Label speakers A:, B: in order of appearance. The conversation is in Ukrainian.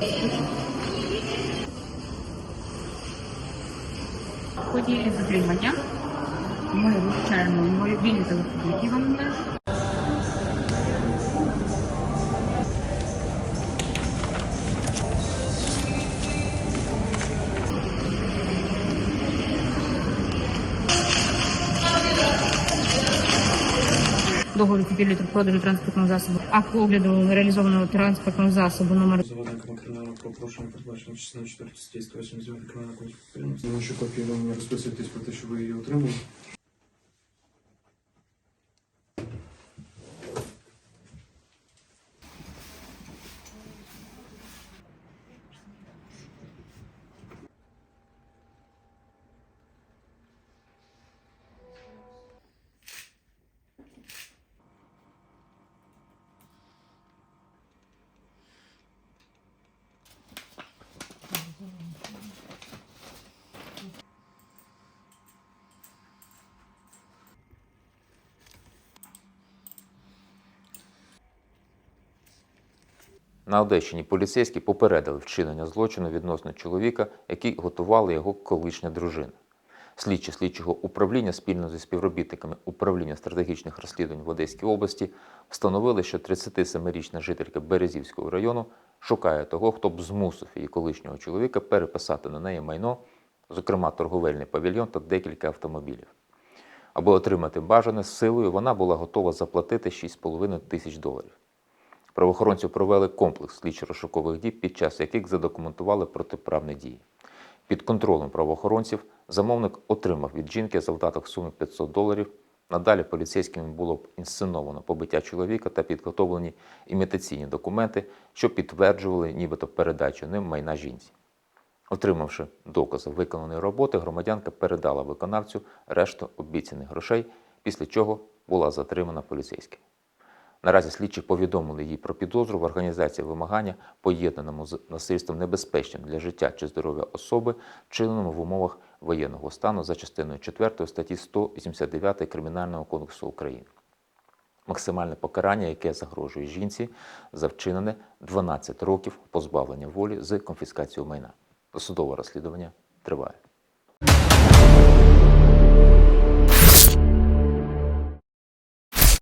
A: В ході затримання ми вивчаємо мобільні телефони, які вам належать. Договір купівлі та продажу транспортного засобу, акт огляду реалізованого транспортного засобу номер
B: кримінального правопорушення передбачено частиною 4 статті 189 Кримінального кодексу України. Тому що копію вам розписуєтесь про те, що ви її отримали.
C: На Одещині поліцейські попередили вчинення злочину відносно чоловіка, який готувала його колишня дружина. Слідчі слідчого управління спільно зі співробітниками управління стратегічних розслідувань в Одеській області встановили, що 37-річна жителька Березівського району шукає того, хто б змусив її колишнього чоловіка переписати на неї майно, зокрема торговельний павільйон та декілька автомобілів. Аби отримати бажане з силою, вона була готова заплатити 6,5 тисяч доларів. Правоохоронці провели комплекс слідчо-розшукових дій, під час яких задокументували протиправні дії. Під контролем правоохоронців замовник отримав від жінки завдаток суми 500 доларів. Надалі поліцейськими було інсценовано побиття чоловіка та підготовлені імітаційні документи, що підтверджували нібито передачу ним майна жінці. Отримавши докази виконаної роботи, громадянка передала виконавцю решту обіцяних грошей, після чого була затримана поліцейськими. Наразі слідчі повідомили їй про підозру в організації вимагання, поєднаному з насильством небезпечним для життя чи здоров'я особи, вчиненому в умовах воєнного стану за частиною 4 статті 189 Кримінального кодексу України. Максимальне покарання, яке загрожує жінці, за вчинене 12 років позбавлення волі з конфіскацією майна. Досудове розслідування триває.